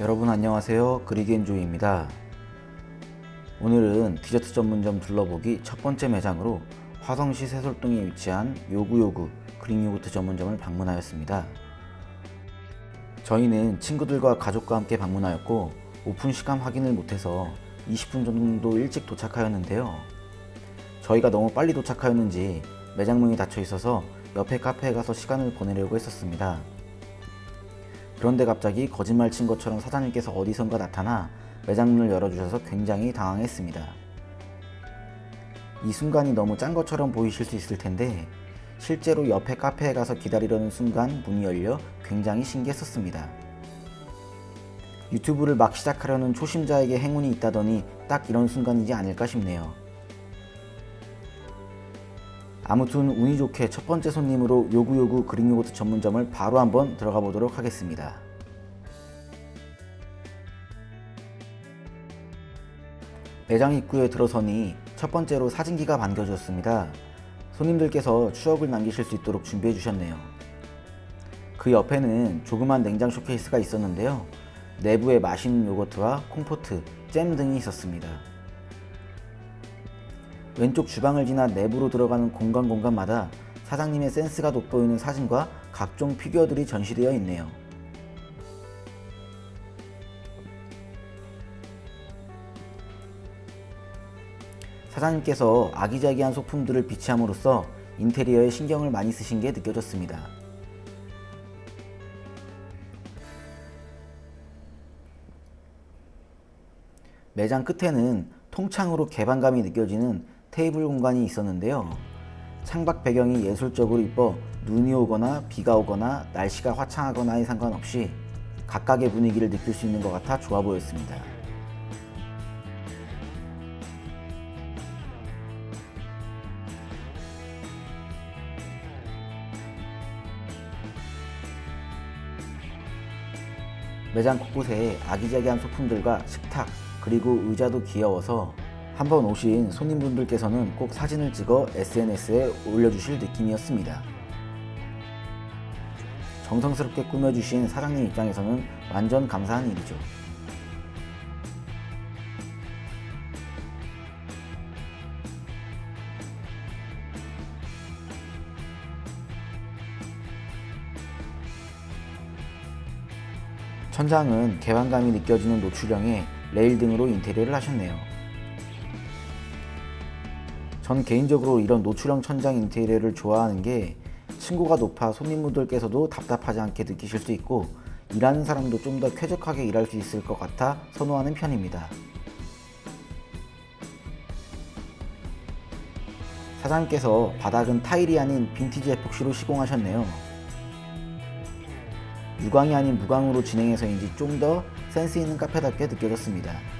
여러분 안녕하세요. 그리겐조이입니다. 오늘은 디저트 전문점 둘러보기 첫 번째 매장으로 화성시 세솔동에 위치한 요구요구 그릭 요구르트 전문점을 방문하였습니다. 저희는 친구들과 가족과 함께 방문하였고 오픈 시간 확인을 못해서 20분 정도 일찍 도착하였는데요. 저희가 너무 빨리 도착하였는지 매장 문이 닫혀 있어서 옆에 카페에 가서 시간을 보내려고 했었습니다. 그런데 갑자기 거짓말 친 것처럼 사장님께서 어디선가 나타나 매장 문을 열어주셔서 굉장히 당황했습니다. 이 순간이 너무 짠 것처럼 보이실 수 있을 텐데 실제로 옆에 카페에 가서 기다리려는 순간 문이 열려 굉장히 신기했었습니다. 유튜브를 막 시작하려는 초심자에게 행운이 있다더니 딱 이런 순간이지 않을까 싶네요. 아무튼 운이 좋게 첫 번째 손님으로 요구요구 그릭 요거트 전문점을 바로 한번 들어가 보도록 하겠습니다. 매장 입구에 들어서니 첫 번째로 사진기가 반겨주었습니다. 손님들께서 추억을 남기실 수 있도록 준비해 주셨네요. 그 옆에는 조그만 냉장 쇼케이스가 있었는데요. 내부에 맛있는 요거트와 콩포트, 잼 등이 있었습니다. 왼쪽 주방을 지나 내부로 들어가는 공간 공간마다 사장님의 센스가 돋보이는 사진과 각종 피규어들이 전시되어 있네요. 사장님께서 아기자기한 소품들을 비치함으로써 인테리어에 신경을 많이 쓰신 게 느껴졌습니다. 매장 끝에는 통창으로 개방감이 느껴지는 테이블 공간이 있었는데요. 창밖 배경이 예술적으로 이뻐 눈이 오거나 비가 오거나 날씨가 화창하거나에 상관없이 각각의 분위기를 느낄 수 있는 것 같아 좋아 보였습니다. 매장 곳곳에 아기자기한 소품들과 식탁 그리고 의자도 귀여워서 한번 오신 손님분들께서는 꼭 사진을 찍어 SNS에 올려주실 느낌이었습니다. 정성스럽게 꾸며주신 사장님 입장에서는 완전 감사한 일이죠. 천장은 개방감이 느껴지는 노출형의 레일 등으로 인테리어를 하셨네요. 전 개인적으로 이런 노출형 천장 인테리어를 좋아하는 게 층고가 높아 손님분들께서도 답답하지 않게 느끼실 수 있고 일하는 사람도 좀 더 쾌적하게 일할 수 있을 것 같아 선호하는 편입니다. 사장님께서 바닥은 타일이 아닌 빈티지 에폭시로 시공하셨네요. 유광이 아닌 무광으로 진행해서인지 좀 더 센스 있는 카페답게 느껴졌습니다.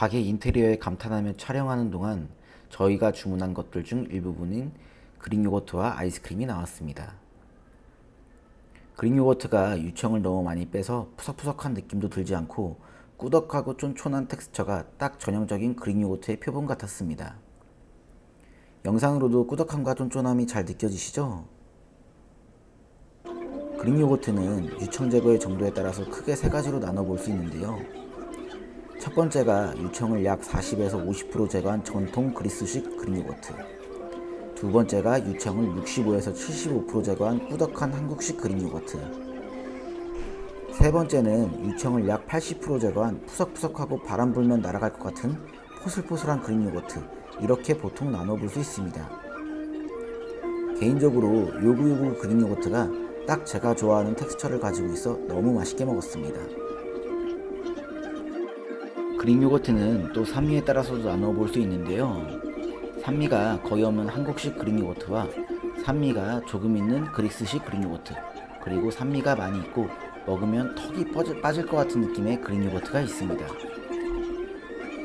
가게 인테리어에 감탄하며 촬영하는 동안 저희가 주문한 것들 중 일부분인 그릭 요거트와 아이스크림이 나왔습니다. 그릭 요거트가 유청을 너무 많이 빼서 푸석푸석한 느낌도 들지 않고 꾸덕하고 쫀쫀한 텍스처가 딱 전형적인 그릭 요거트의 표본 같았습니다. 영상으로도 꾸덕함과 쫀쫀함이 잘 느껴지시죠? 그릭 요거트는 유청 제거의 정도에 따라서 크게 세 가지로 나눠 볼 수 있는데요. 첫 번째가 유청을 약 40에서 50% 제거한 전통 그리스식 그릭 요거트. 두 번째가 유청을 65에서 75% 제거한 꾸덕한 한국식 그릭 요거트. 세 번째는 유청을 약 80% 제거한 푸석푸석하고 바람 불면 날아갈 것 같은 포슬포슬한 그릭 요거트. 이렇게 보통 나눠볼 수 있습니다. 개인적으로 요구요구 그릭 요거트가 딱 제가 좋아하는 텍스처를 가지고 있어 너무 맛있게 먹었습니다. 그릭 요거트는 또 산미에 따라서도 나눠 볼 수 있는데요. 산미가 거의 없는 한국식 그릭 요거트와 산미가 조금 있는 그리스식 그릭 요거트 그리고 산미가 많이 있고 먹으면 턱이 빠질, 빠질 것 같은 느낌의 그릭 요거트가 있습니다.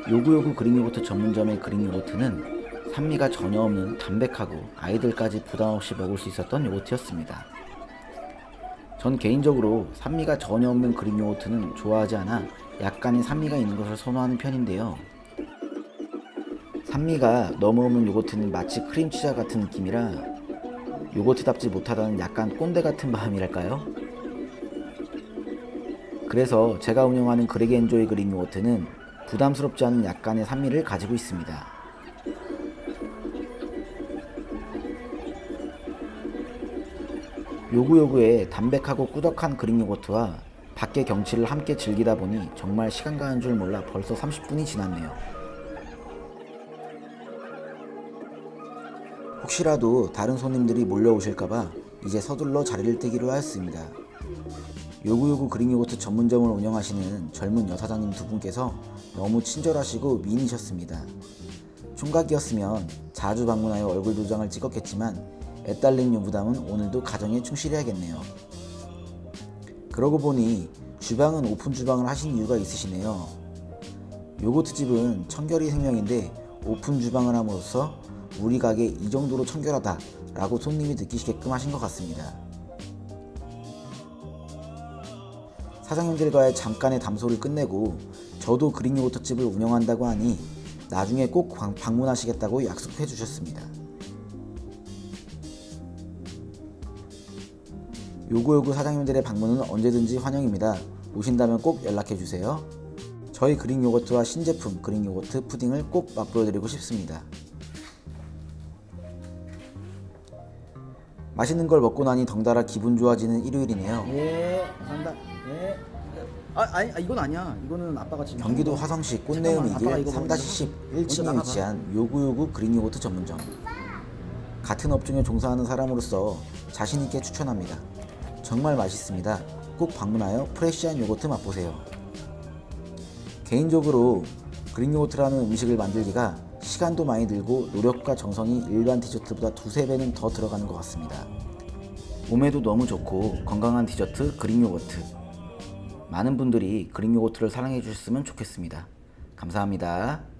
요구요구 그릭 요거트 전문점의 그릭 요거트는 산미가 전혀 없는 담백하고 아이들까지 부담 없이 먹을 수 있었던 요거트였습니다. 전 개인적으로 산미가 전혀 없는 그릭 요거트는 좋아하지 않아 약간의 산미가 있는 것을 선호하는 편인데요. 산미가 너무 없는 요거트는 마치 크림치자 같은 느낌이라 요거트답지 못하다는 약간 꼰대 같은 마음이랄까요? 그래서 제가 운영하는 그레기 엔조이 그린 요거트는 부담스럽지 않은 약간의 산미를 가지고 있습니다. 요구요구의 담백하고 꾸덕한 그릭 요거트와 밖의 경치를 함께 즐기다 보니 정말 시간 가는 줄 몰라 벌써 30분이 지났네요. 혹시라도 다른 손님들이 몰려오실까봐 이제 서둘러 자리를 뜨기로 하였습니다. 요구요구 그릭 요거트 전문점을 운영하시는 젊은 여사장님 두 분께서 너무 친절하시고 미인이셨습니다. 총각이었으면 자주 방문하여 얼굴 도장을 찍었겠지만 애 딸린 요부담은 오늘도 가정에 충실해야겠네요. 그러고 보니 주방은 오픈 주방을 하신 이유가 있으시네요. 요거트 집은 청결이 생명인데 오픈 주방을 함으로써 우리 가게 이 정도로 청결하다 라고 손님이 느끼시게끔 하신 것 같습니다. 사장님들과의 잠깐의 담소를 끝내고 저도 그릭 요거트 집을 운영한다고 하니 나중에 꼭 방- 방문하시겠다고 약속해 주셨습니다. 요구요구 사장님들의 방문은 언제든지 환영입니다. 오신다면 꼭 연락해 주세요. 저희 그릭 요거트와 신제품 그릭 요거트 푸딩을 꼭 맛보여드리고 싶습니다. 맛있는 걸 먹고 나니 덩달아 기분 좋아지는 일요일이네요. 예, 감사합니다. 예. 아, 아니, 아, 이건 아니야. 이거는 아빠가 지금 경기도 한 거. 화성시 꽃내음 잠깐만, 아빠가 2길 이거 3-10 먼저 1층에 나가봐. 위치한 요구요구 그린 요거트 전문점. 같은 업종에 종사하는 사람으로서 자신 있게 추천합니다. 정말 맛있습니다. 꼭 방문하여 프레시한 요거트 맛보세요. 개인적으로 그린 요거트라는 음식을 만들기가 시간도 많이 들고 노력과 정성이 일반 디저트보다 두세 배는 더 들어가는 것 같습니다. 몸에도 너무 좋고 건강한 디저트 그린 요거트. 많은 분들이 그린 요거트를 사랑해 주셨으면 좋겠습니다. 감사합니다.